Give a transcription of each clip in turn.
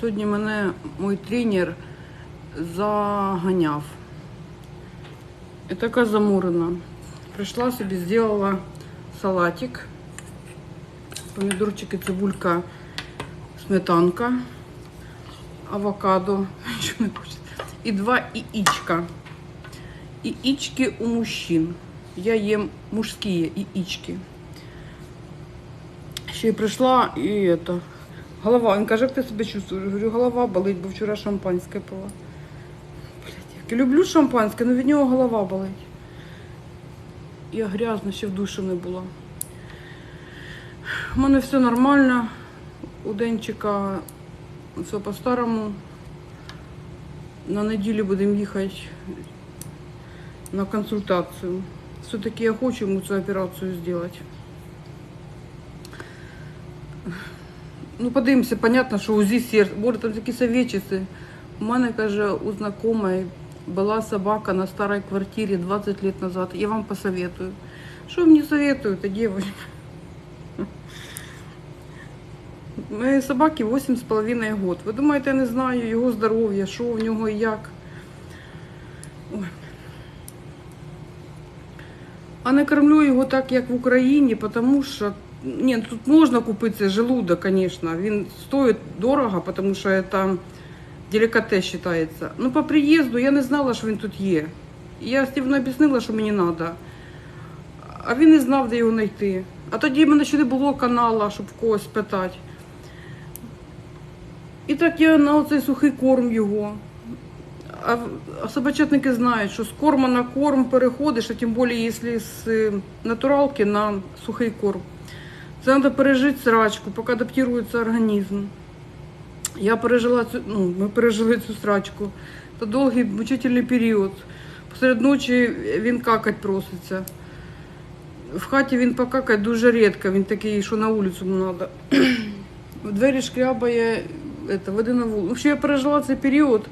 Сьогодні мене мій тренер заганяв. І така замурена. Прийшла собі, зробила салатик. Помідорчики, цибулька, сметанка, авокадо. Не. І два яичка. Яички у мужчин. Я їм мужські яички. Ще й прийшла і это, голова. Він каже, як ти себе чувствуєш? Говорю, голова болить, бо вчора шампанське пила. Блядь, я люблю шампанське, але від нього голова болить. Я грязна, ще в душі не була. У мене все нормально. У Денчика все по-старому. На неділю будемо їхати на консультацію. Все-таки я хочу йому цю операцію зробити. Ну, подивимося, понятно, що УЗИ серця. Боже, там такі совєчиці. У мене, каже, у знайомої була собака на старій квартирі 20 років назад. Я вам посоветую. Що мені советуєте, дівчинка? Моей собаки 8,5 год. Ви думаєте, я не знаю його здоров'я, що в нього і як? Ой. А не кормлю його так, як в Україні, тому що ні, тут можна купити желудок, звісно. Він стоїть дорого, тому що це делікатес вважається. Ну, по приїзду я не знала, що він тут є. Я Стівну об'яснила, що мені треба. А він не знав, де його знайти. А тоді в мене ще не було каналу, щоб в когось спитати. І так я на оцей сухий корм його. А, а собачатники знають, що з корма на корм переходиш, а тим більше, якщо з е, натуралки на сухий корм. Це треба пережити срачку, поки адаптується організм. Я пережила цю, ну, ми пережили цю срачку. Це довгий мучительний період. Посеред ночі він какать проситься. В хаті він покакать дуже рідко, він такий, що на вулицю треба. В двері шкрябає, это, веди на вулицю. Взагалі я пережила цей період.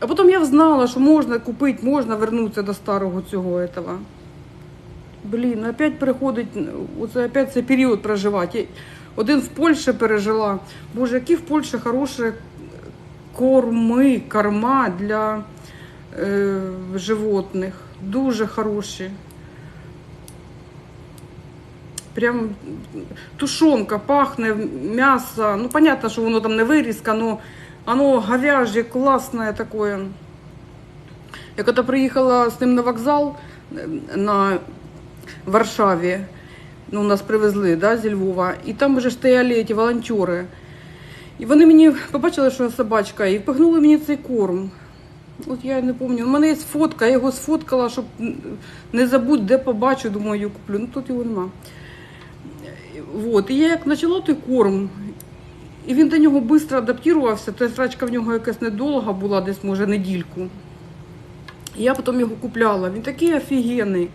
А потім я знала, що можна купити, можна вернутися до старого цього этого. Блін, опять приходить, оце опять цей період проживати. Один в Польщі пережила. Боже, які в Польщі хороші корми, корма для е, животних. Дуже хороші. Прям тушонка пахне, м'ясо. Ну, понятно, що воно там не вирізка, але оно говяжье, класне таке. Я коли приїхала з ним на вокзал е, на Варшаві, ну, нас привезли да, зі Львова, і там вже стояли ті волонтери. І вони мені побачили, що я собачка, і впихнули мені цей корм. От я не пам'ятаю. У мене є фотка, я його сфоткала, щоб не забути, де побачу, думаю, я куплю. Ну тут його нема. Вот. І я як почала той корм, і він до нього швидко адаптувався, та срачка в нього якась недовга була, десь може недільку. І Я потім його купляла. Він такий офігенний.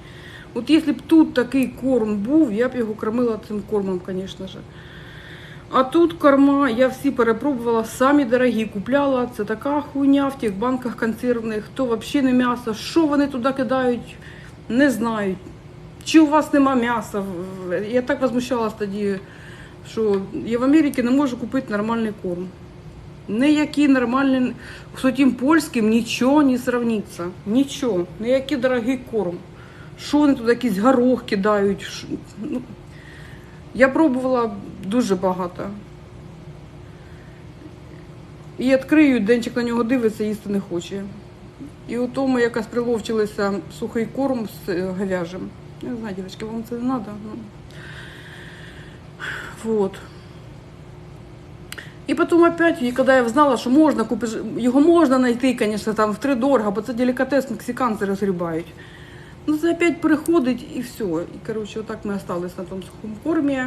От якщо б тут такий корм був, я б його кормила цим кормом, звісно ж. А тут корма, я всі перепробувала, самі дорогі купляла. Це така хуйня в тих банках консервних, то взагалі не м'ясо. Що вони туди кидають, не знають. Чи у вас нема м'яса? Я так возмущалась тоді, що я в Америці не можу купити нормальний корм. Ніякий нормальний, з тим польським нічого не сравниться. Нічого. Ніякий дорогий корм. Що вони туди якийсь горох кидають? Ш- Ну, я пробувала дуже багато. І відкрию, денчик на нього дивиться, їсти не хоче. І у тому якось приловчилися сухий корм з е, говяжим. Я не знаю, дівчатки, вам це не треба. Ну. Вот. І потім опять, коли я знала, що можна купити, його можна знайти, звісно, там втридорого, бо це делікатес, мексиканці розгрібають. Ну, це опять приходить і все. І, коротше, отак ми остались на тому сухому кормі.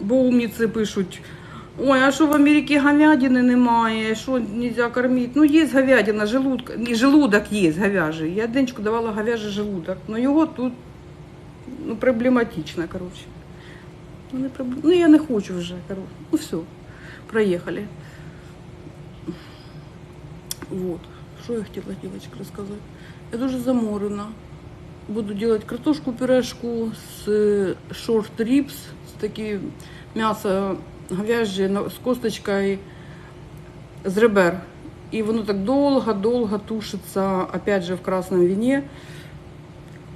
Бо умніці пишуть, ой, а що в Америці говядини немає, що не можна кормити? Ну, є говядина, желудка, і желудок є говяжий. Я денчику давала говяжий желудок, але його тут ну, проблематично, коротше. Ну, не проблем... ну, я не хочу вже, коротше. Ну, все, проїхали. Вот. Що я хотіла, дівчатка, розказати? Я дуже заморена. Буду делать картошку пюрешку з шорт рибс, з такі м'ясо говяжье на- з косточкою з ребер. І воно так довго-довго тушиться, опять же, в красном вине.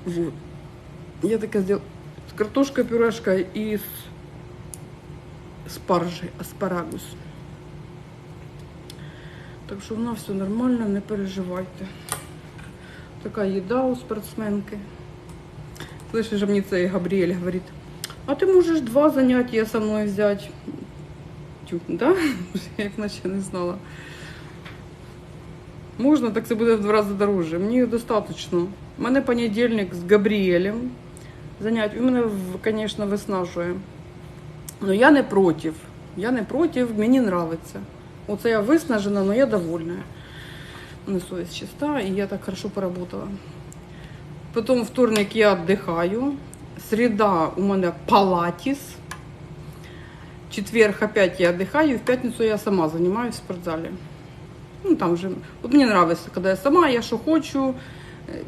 Вот. Я таке сделала с картошкой пюрешкой и с спаржей, аспарагус. Так що в нас все нормально, не переживайте. Така їда у спортсменки. Слышишь, же мне цей Габриэль говорит, а ты можешь два занятия со мной взять. Тю, да? Я як наче не знала. Можна, так це буде в два рази дорожче. Мені достатньо. У мене понедільник з Габріелем. Занять. Він мене, в- звісно, виснажує. Але я не проти. Я не проти, мені подобається. Оце я виснажена, але я довольна. Мене совість чиста, і я так хорошо поработала. Потім вторник я віддихаю. Среда у мене палатіс. Четверг опять я отдыхаю, в пятницу я сама занимаюсь в спортзале. Ну, там же, вот мне нравится, когда я сама, я що хочу, е,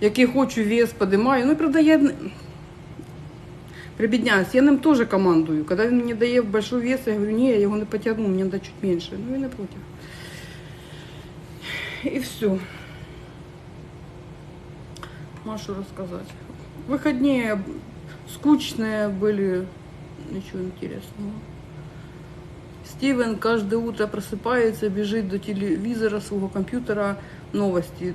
який хочу вес подимаю. Ну, правда, я прибідняюсь, я ним теж командую. Когда він мені дає большой вес, я говорю, ні, я його не потягну, мені треба чуть менше. Ну, він не проти. І все. Машу рассказать. Выходные скучные были, ничего интересного. Стивен каждое утро просыпается, бежит до телевизора, свого комп'ютера, новості.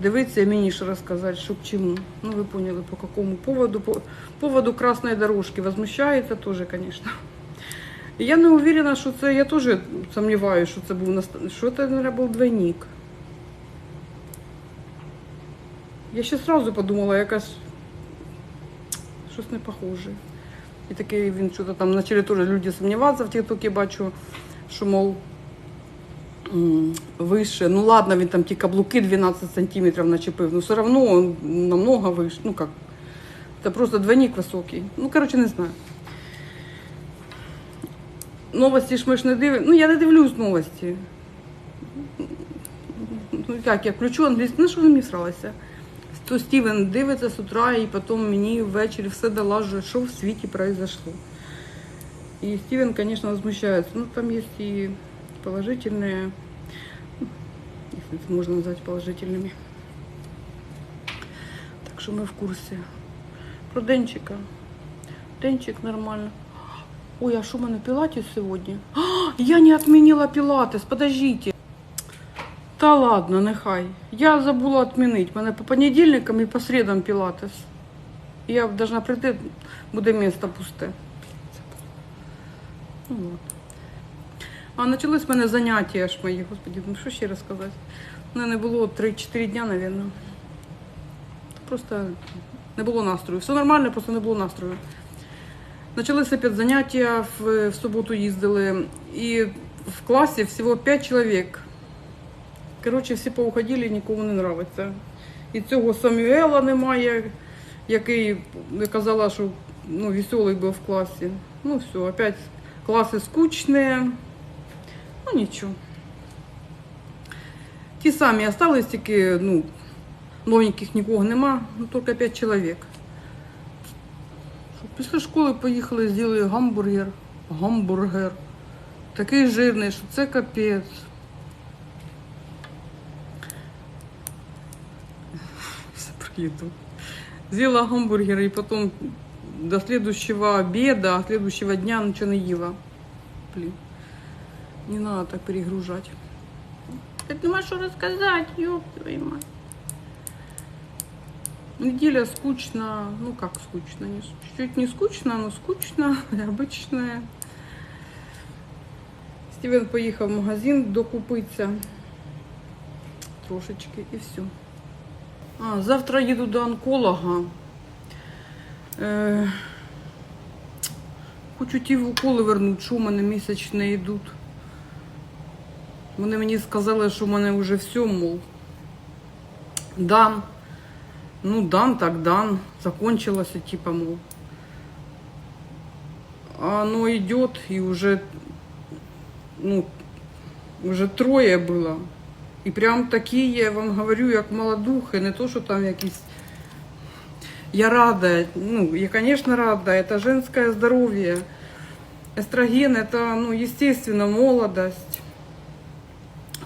Дивиться і мені ще розказати, що к чему. Ну, ви поняли, по какому поводу. По поводу красної дорожки. Возмущається теж, звісно. Я не уверена, що це, я теж сумніваюся, що це був, наста- що це, мабуть, був двойник. Я ще сразу подумала, якась щось не похоже. І таке він що там почали теж люди сумніватися в тіктокі, бачу, що мов вище. Ну ладно, він там ті каблуки 12 сантиметрів начепив, ну все одно він намного вище. Ну як, це просто двойник високий. Ну, коротше, не знаю. Новості ж ми ж не дивимося. Ну, я не дивлюсь новості. Ну як, я включу англійську, ну що ви мені всралися? То Стівен дивиться з утра і потім мені ввечері все долажує, що в світі произошло. І Стівен, звісно, возмущається. Ну, там є і положительные, ну, если это можно назвать положительными. Так що ми в курсі. Про Денчика. Денчик нормально. Ой, а що в мене пілатес сьогодні? А, я не отменила пілатес, подождите. Та ладно, нехай. Я забула відмінити. У мене по понедільникам і по середам пілатес. Я должна прийти, буде місто пусте. Ну, ладно. А почалось в мене заняття аж мої, господи, ну що ще розказати? У мене не було 3-4 дня, мабуть. Просто не було настрою. Все нормально, просто не було настрою. Почалися опять заняття, в, в суботу їздили, і в класі всього 5 чоловік. Коротше, всі поуходили, нікому не подобається. І цього Самюела немає, який я казала, що ну, веселий був в класі. Ну все, опять класи скучні. Нічого. Ті самі остались, тільки ну, новеньких нікого нема, ну тільки 5 чоловік. Після школи поїхали, зробили гамбургер. Гамбургер. Такий жирний, що це капець. Все еду. Сделала гамбургер и потом до следующего обеда, а следующего дня ничего не ела. Блин, не надо так перегружать. Так нема что рассказать, ёб твою мать. Неделя скучно, ну как скучно, не, чуть-чуть не скучно, но скучно, обычная. Стівен поїхав в магазин докупитися трошечки і все. А, завтра їду до онколога. Е, хочу ті уколи вернути, що в мене місяць не йдуть. Вони мені сказали, що в мене вже все, мол. Дан. Ну, дан, так дан. Закончилося, типа, мол. А оно идет, и уже, ну, уже трое было. І прям такі, я вам говорю, як молодухи, не то, що там якісь Я рада, ну, я, конечно, рада, это женское здоровье. Эстроген, это, ну, естественно, молодость.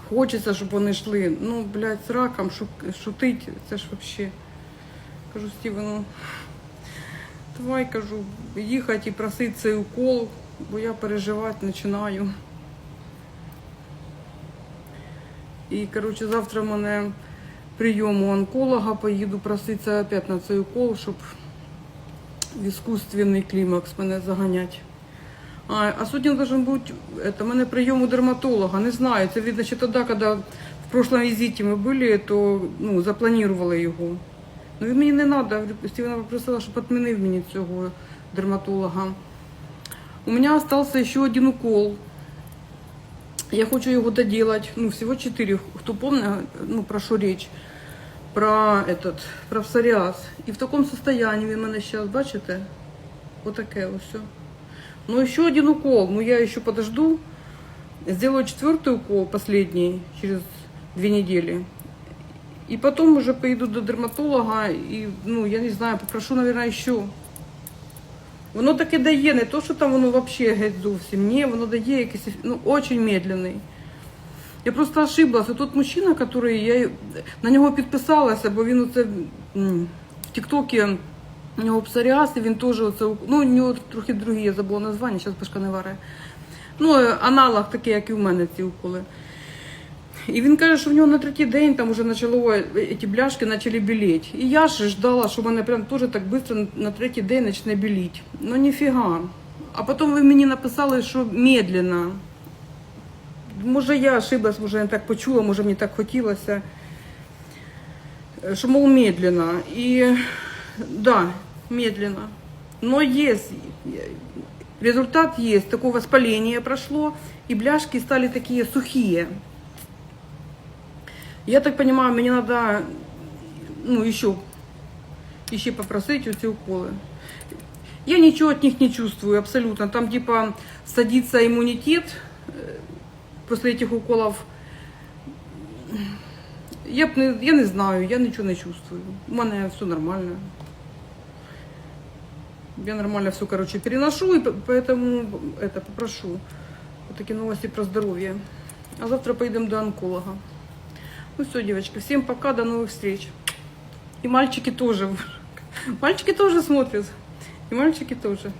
Хочеться, щоб вони йшли. Ну, блядь, з раком шутить, це ж вообще. Кажу Стівену, давай, кажу, їхати і просити цей укол, бо я переживати починаю. І, коротше, завтра в мене прийом у онколога, поїду проситися опять на цей укол, щоб в іскусственний клімакс мене заганять. А, а сьогодні должен бути у мене прийом у дерматолога. Не знаю, це видно ще тоді, коли в прошлом візиті ми були, то ну, запланували його. Ну він мені не треба. Стівена попросила, щоб відмінив мені цього дерматолога. У мене залишився ще один укол. Я хочу його доделать. Ну, всего 4. Хто помнит, ну, про що річ? Про этот, про псоріаз. І в такому состоянии він мене зараз, бачите? Отаке ось. все. Ну, еще один укол. Ну, я еще подожду. Сделаю четвертый укол, последний, через две недели. И потом уже поеду до дерматолога и, ну, я не знаю, попрошу, наверное, еще. Воно таке дає, не то, що там воно взагалі геть зовсім. Ні, воно дає якийсь, ну, очень медленний. Я просто ошиблася. Тут мужчина, який, я на нього підписалася, бо він оце в Тіктокі у нього псоріаз, і він теж оце, ну, у нього трохи другі, я забула названня, зараз башка не варає. Ну, е, аналог такий, як і в мене ці уколи. І він каже, що в нього на третій день там вже почало е, ці бляшки почали біліти. І я ж ждала, що в мене прям теж так швидко на третій день почне біліти. Ну ніфіга. А потім ви мені написали, що медленно. Може, я ошиблась, може, я так почула, може, мені так хотілося. Е, Що, мол, медленно. І да, медленно. Но есть. Результат есть. Такое воспаление прошло, и бляшки стали такие сухие. Я так понимаю, мне надо ну, еще, еще попросить эти уколы. Я ничего от них не чувствую абсолютно. Там типа садится иммунитет э, после этих уколов. Я, я не знаю, я нічого не чувствую. У мене все нормально. Я нормально все, короче, переношу, и п- поэтому это попрошу. Вот такие новости про здоровье. А завтра поедем до онколога. Ну все, девочки, всем пока, до новых встреч. И мальчики тоже. Мальчики тоже смотрят. И мальчики тоже.